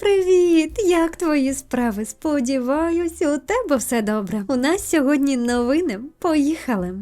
Привіт! Як твої справи? Сподіваюсь, у тебе все добре. У нас сьогодні новини. Поїхали.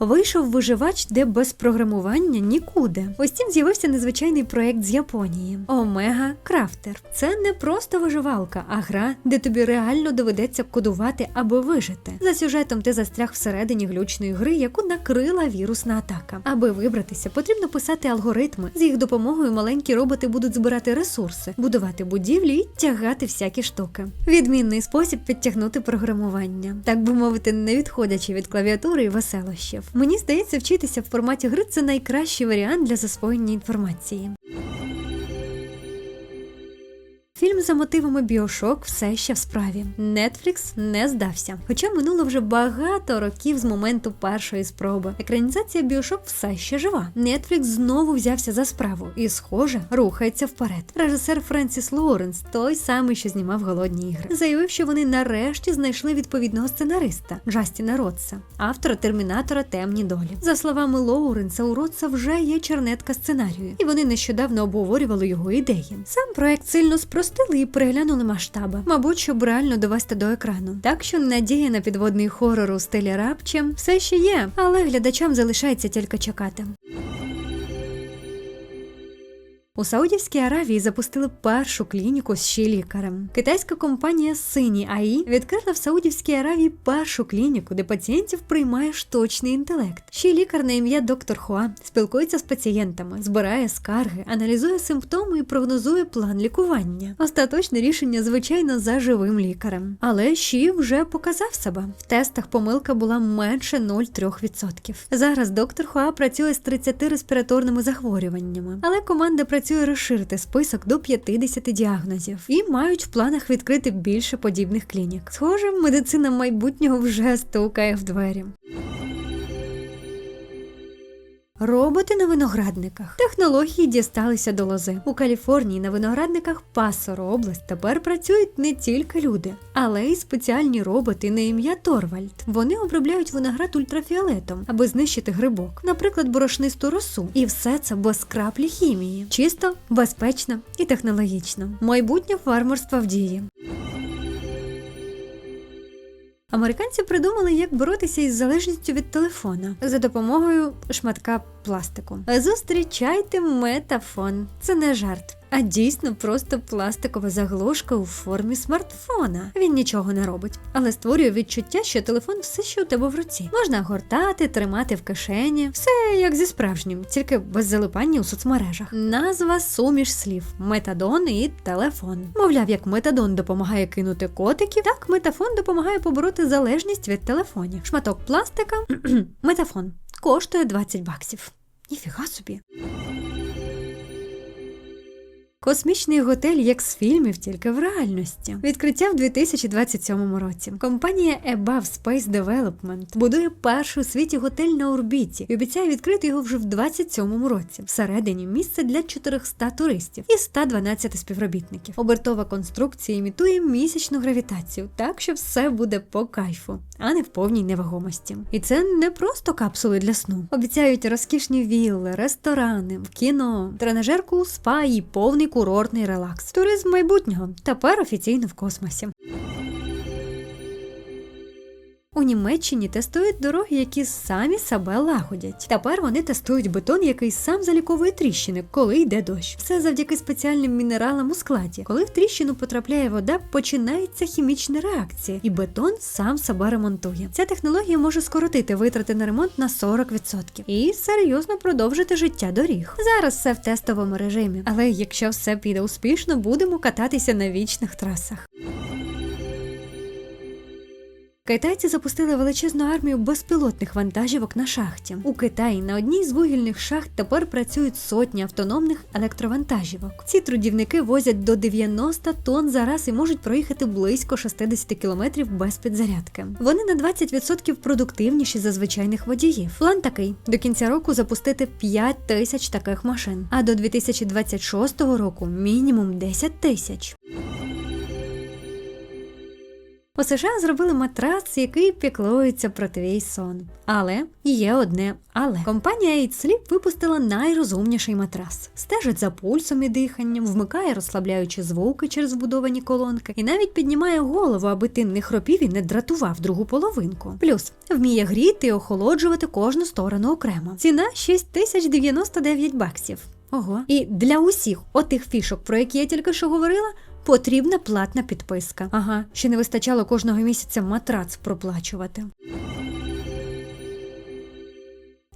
Вийшов виживач, де без програмування нікуди. Ось цим з'явився незвичайний проект з Японії Омега Крафтер. Це не просто виживалка, а гра, де тобі реально доведеться кодувати, аби вижити. За сюжетом ти застряг всередині глючної гри, яку накрила вірусна атака. Аби вибратися, потрібно писати алгоритми. З їх допомогою маленькі роботи будуть збирати ресурси, будувати будівлі і тягати всякі штуки. Відмінний спосіб підтягнути програмування, так би мовити, не відходячи від клавіатури і веселощів. Мені здається, вчитися в форматі гри це найкращий варіант для засвоєння інформації. За мотивами Біошок все ще в справі. Netflix не здався. Хоча минуло вже багато років з моменту першої спроби. Екранізація Біошок все ще жива. Netflix знову взявся за справу і, схоже, рухається вперед. Режисер Френсіс Лоуренс, той самий, що знімав голодні ігри, заявив, що вони нарешті знайшли відповідного сценариста Джастіна Ротса, автора термінатора Темні долі. За словами Лоуренса, у Ротса вже є чернетка сценарію, і вони нещодавно обговорювали його ідеї. Сам проект сильно спростили і переглянули масштаби, мабуть, щоб реально довести до екрану. Так що надія на підводний хорор у стилі рапче все ще є, але глядачам залишається тільки чекати. У Саудівській Аравії запустили першу клініку з ще лікарем. Китайська компанія Сині АІ відкрила в Саудівській Аравії першу клініку, де пацієнтів приймає штучний інтелект. Ще лікар на ім'я доктор Хуа спілкується з пацієнтами, збирає скарги, аналізує симптоми і прогнозує план лікування. Остаточне рішення, звичайно, за живим лікарем. Але Ші вже показав себе. В тестах помилка була менше 0,3%. Зараз доктор Хуа працює з 30 респіраторними захворюваннями, але команда працює розширити список до 50 діагнозів і мають в планах відкрити більше подібних клінік. Схоже, медицина майбутнього вже стукає в двері. Роботи на виноградниках. Технології дісталися до лози. У Каліфорнії на виноградниках Пасоро область тепер працюють не тільки люди, але й спеціальні роботи на ім'я Торвальд. Вони обробляють виноград ультрафіолетом, аби знищити грибок, наприклад, борошнисту росу. І все це без краплі хімії. Чисто, безпечно і технологічно. Майбутнє фармерства в дії. Американці придумали, як боротися із залежністю від телефона за допомогою шматка пластику. Зустрічайте метафон. Це не жарт. А дійсно просто пластикова заглушка у формі смартфона. Він нічого не робить, але створює відчуття, що телефон все ще у тебе в руці. Можна гортати, тримати в кишені, все як зі справжнім, тільки без залипання у соцмережах. Назва суміш слів: метадон і телефон. Мовляв, як метадон допомагає кинути котиків, так метафон допомагає побороти залежність від телефонів. Шматок пластика метафон коштує 20 баксів. Ніфіга собі. Космічний готель як з фільмів, тільки в реальності. Відкриття в 2027 році. Компанія Above Space Development будує перший у світі готель на орбіті і обіцяє відкрити його вже в 2027 році. Всередині місце для 400 туристів і 112 співробітників. Обертова конструкція імітує місячну гравітацію, так що все буде по кайфу, а не в повній невагомості. І це не просто капсули для сну. Обіцяють розкішні вілли, ресторани, кіно, тренажерку, спа і повний курортний релакс. Туризм майбутнього тепер офіційно в космосі. У Німеччині тестують дороги, які самі себе лагодять. Тепер вони тестують бетон, який сам заліковує тріщини, коли йде дощ. Все завдяки спеціальним мінералам у складі. Коли в тріщину потрапляє вода, починається хімічна реакція, і бетон сам себе ремонтує. Ця технологія може скоротити витрати на ремонт на 40% і серйозно продовжити життя доріг. Зараз все в тестовому режимі, але якщо все піде успішно, будемо кататися на вічних трасах. Китайці запустили величезну армію безпілотних вантажівок на шахті. У Китаї на одній з вугільних шахт тепер працюють сотні автономних електровантажівок. Ці трудівники возять до 90 тонн за раз і можуть проїхати близько 60 кілометрів без підзарядки. Вони на 20% продуктивніші за звичайних водіїв. План такий: до кінця року запустити 5 тисяч таких машин, а до 2026 року мінімум 10 тисяч. У США зробили матрац, який піклується про твій сон. Але є одне але компанія Eat Sleep випустила найрозумніший матрас. Стежить за пульсом і диханням, вмикає розслабляючі звуки через вбудовані колонки і навіть піднімає голову, аби ти не хропів і не дратував другу половинку. Плюс вміє гріти і охолоджувати кожну сторону окремо. Ціна 6099 баксів. Ого, і для усіх отих фішок, про які я тільки що говорила, потрібна платна підписка. Ага, ще не вистачало кожного місяця матрац проплачувати.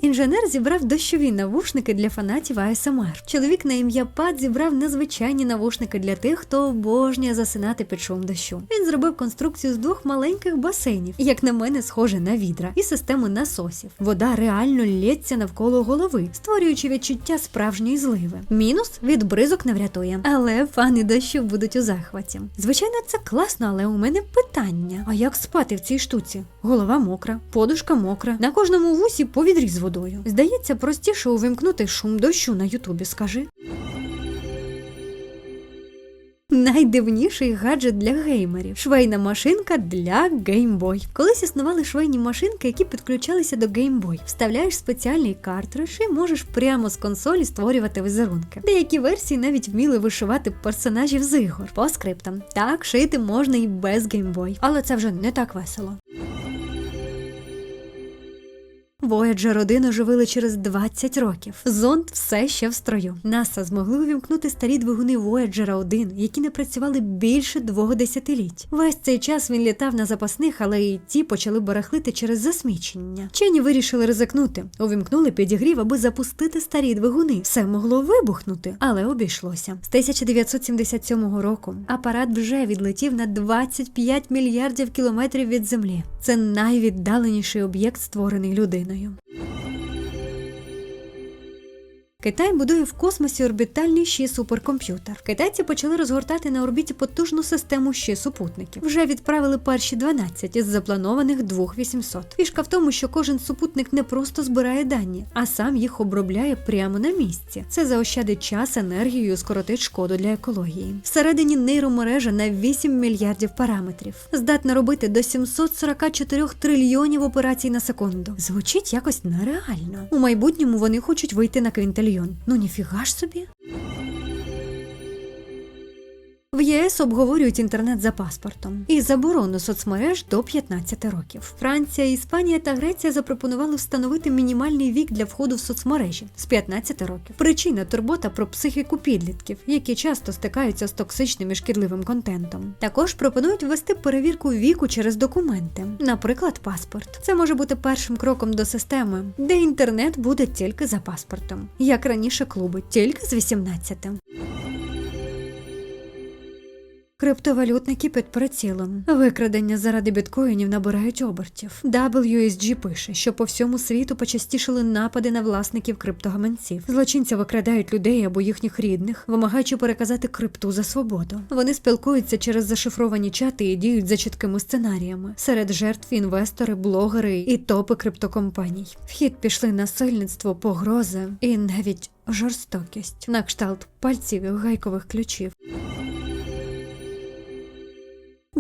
Інженер зібрав дощові навушники для фанатів АСМР. Чоловік на ім'я Пат зібрав незвичайні навушники для тих, хто обожнює засинати під шум дощу. Він зробив конструкцію з двох маленьких басейнів, як на мене, схоже на відра, і систему насосів. Вода реально лється навколо голови, створюючи відчуття справжньої зливи. Мінус від бризок не врятує, але фани дощу будуть у захваті. Звичайно, це класно, але у мене питання: а як спати в цій штуці? Голова мокра, подушка мокра, на кожному вусі повідріз з водою. Здається, простіше увімкнути шум дощу на Ютубі, скажи. Найдивніший гаджет для геймерів швейна машинка для Boy. Колись існували швейні машинки, які підключалися до Boy. Вставляєш спеціальний картридж і можеш прямо з консолі створювати візерунки. Деякі версії навіть вміли вишивати персонажів з ігор по скриптам. Так шити можна і без Boy, але це вже не так весело. Voyager 1 оживили через 20 років. Зонд все ще в строю. НАСА змогли увімкнути старі двигуни Voyager 1, які не працювали більше двох десятиліть. Весь цей час він літав на запасних, але і ті почали барахлити через засмічення. Вчені вирішили ризикнути. Увімкнули підігрів, аби запустити старі двигуни. Все могло вибухнути, але обійшлося. З 1977 року апарат вже відлетів на 25 мільярдів кілометрів від землі. Це найвіддаленіший об'єкт, створений людиною. You. yun. Китай будує в космосі орбітальний ще суперкомп'ютер. Китайці почали розгортати на орбіті потужну систему ще супутників. Вже відправили перші 12 із запланованих 2800. Фішка в тому, що кожен супутник не просто збирає дані, а сам їх обробляє прямо на місці. Це заощадить час, енергію, і скоротить шкоду для екології. Всередині нейромережа на 8 мільярдів параметрів. Здатна робити до 744 трильйонів операцій на секунду. Звучить якось нереально. У майбутньому вони хочуть вийти на квінтильйон. Ну ніфіга ж собі. В ЄС обговорюють інтернет за паспортом і заборону соцмереж до 15 років. Франція, Іспанія та Греція запропонували встановити мінімальний вік для входу в соцмережі з 15 років. Причина турбота про психіку підлітків, які часто стикаються з токсичним і шкідливим контентом. Також пропонують ввести перевірку віку через документи, наприклад, паспорт. Це може бути першим кроком до системи, де інтернет буде тільки за паспортом, як раніше клуби, тільки з 18. Криптовалютники під прицілом. Викрадення заради біткоїнів набирають обертів. WSG пише, що по всьому світу почастішили напади на власників криптогаманців. Злочинці викрадають людей або їхніх рідних, вимагаючи переказати крипту за свободу. Вони спілкуються через зашифровані чати і діють за чіткими сценаріями. Серед жертв інвестори, блогери і топи криптокомпаній. В хід пішли насильництво, погрози і навіть жорстокість на кшталт пальців і гайкових ключів.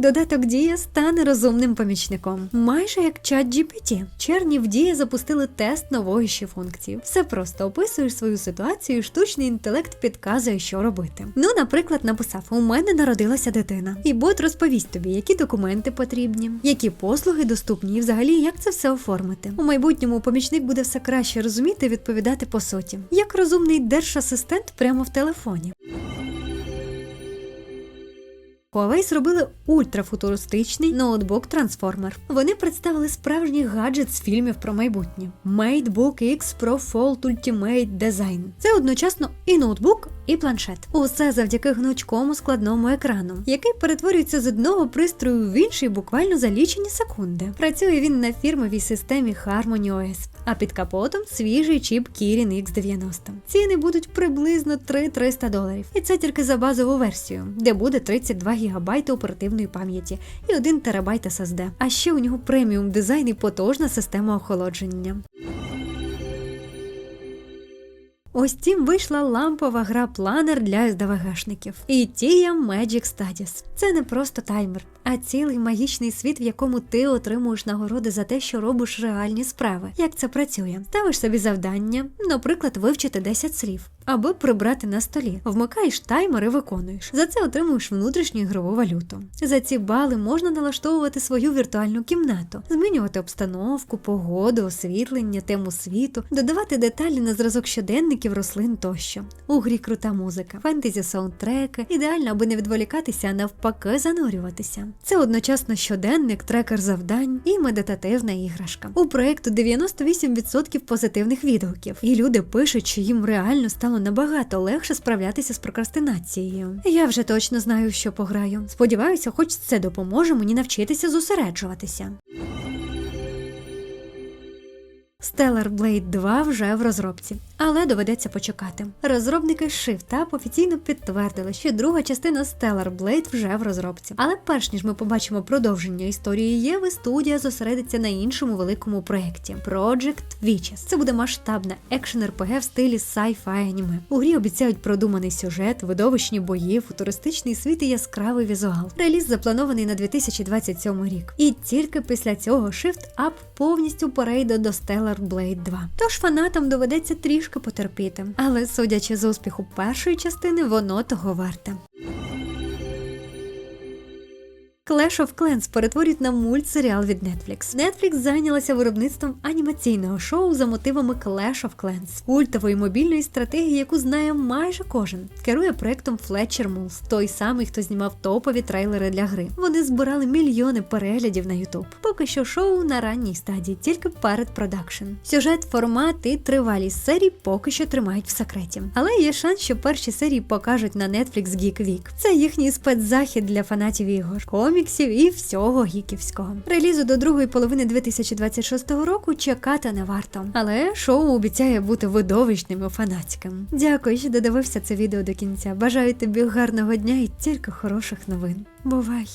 Додаток Дія стане розумним помічником, майже як чат GPT. Черні в Дія запустили тест нової ще функції. Все просто описуєш свою ситуацію, і штучний інтелект підказує, що робити. Ну, наприклад, написав: у мене народилася дитина, і бот розповість тобі, які документи потрібні, які послуги доступні, і взагалі як це все оформити. У майбутньому помічник буде все краще розуміти відповідати по суті, як розумний держасистент прямо в телефоні. Huawei зробили ультрафутуристичний ноутбук-трансформер. Вони представили справжній гаджет з фільмів про майбутнє MateBook X Pro Fold Ultimate Design. Це одночасно і ноутбук, і планшет. Усе завдяки гнучкому складному екрану, який перетворюється з одного пристрою в інший буквально за лічені секунди. Працює він на фірмовій системі Harmony OS, а під капотом свіжий чіп Kirin X90. Ціни будуть приблизно 3-300 доларів. І це тільки за базову версію, де буде 32 ГБ оперативної пам'яті і 1 ТБ SSD. А ще у нього преміум дизайн і потужна система охолодження. Ось тім вийшла лампова гра планер для СДВГшників. І Тія Magic Studies. Це не просто таймер, а цілий магічний світ, в якому ти отримуєш нагороди за те, що робиш реальні справи. Як це працює? Ставиш собі завдання, наприклад, вивчити 10 слів. Аби прибрати на столі, вмикаєш таймер і виконуєш. За це отримуєш внутрішню ігрову валюту. За ці бали можна налаштовувати свою віртуальну кімнату, змінювати обстановку, погоду, освітлення, тему світу, додавати деталі на зразок щоденників, рослин тощо. У грі крута музика, фентезі саундтреки, ідеально, аби не відволікатися, а навпаки, занурюватися. Це одночасно щоденник, трекер завдань і медитативна іграшка. У проєкту 98% позитивних відгуків, і люди пишуть, що їм реально стало набагато легше справлятися з прокрастинацією. Я вже точно знаю, що пограю. Сподіваюся, хоч це допоможе мені навчитися зосереджуватися. Stellar Blade 2 вже в розробці, але доведеться почекати. Розробники ShiftUp офіційно підтвердили, що друга частина Stellar Blade вже в розробці. Але перш ніж ми побачимо продовження історії Єви, студія зосередиться на іншому великому проєкті Project Witches. Це буде масштабна екшен РПГ в стилі sci-fi аніме. У грі обіцяють продуманий сюжет, видовищні бої, футуристичний світ і яскравий візуал. Реліз запланований на 2027 рік. І тільки після цього ShiftUp повністю перейде до Stellar Blade 2. Тож фанатам доведеться трішки потерпіти. Але судячи з успіху першої частини, воно того варте. Clash of Clans перетворюють на мультсеріал від Netflix. Netflix зайнялася виробництвом анімаційного шоу за мотивами Clash of Clans, культової мобільної стратегії, яку знає майже кожен. Керує проектом Fletcher Moons, той самий, хто знімав топові трейлери для гри. Вони збирали мільйони переглядів на YouTube. Поки що шоу на ранній стадії, тільки перед продакшн. Сюжет, формат і тривалість серій поки що тримають в секреті. Але є шанс, що перші серії покажуть на Netflix Geek Week. Це їхній спецзахід для фанатів ігор, коміксів і всього гіківського. Релізу до другої половини 2026 року чекати не варто. Але шоу обіцяє бути видовищним і фанатським. Дякую, що додивився це відео до кінця. Бажаю тобі гарного дня і тільки хороших новин. Бувай!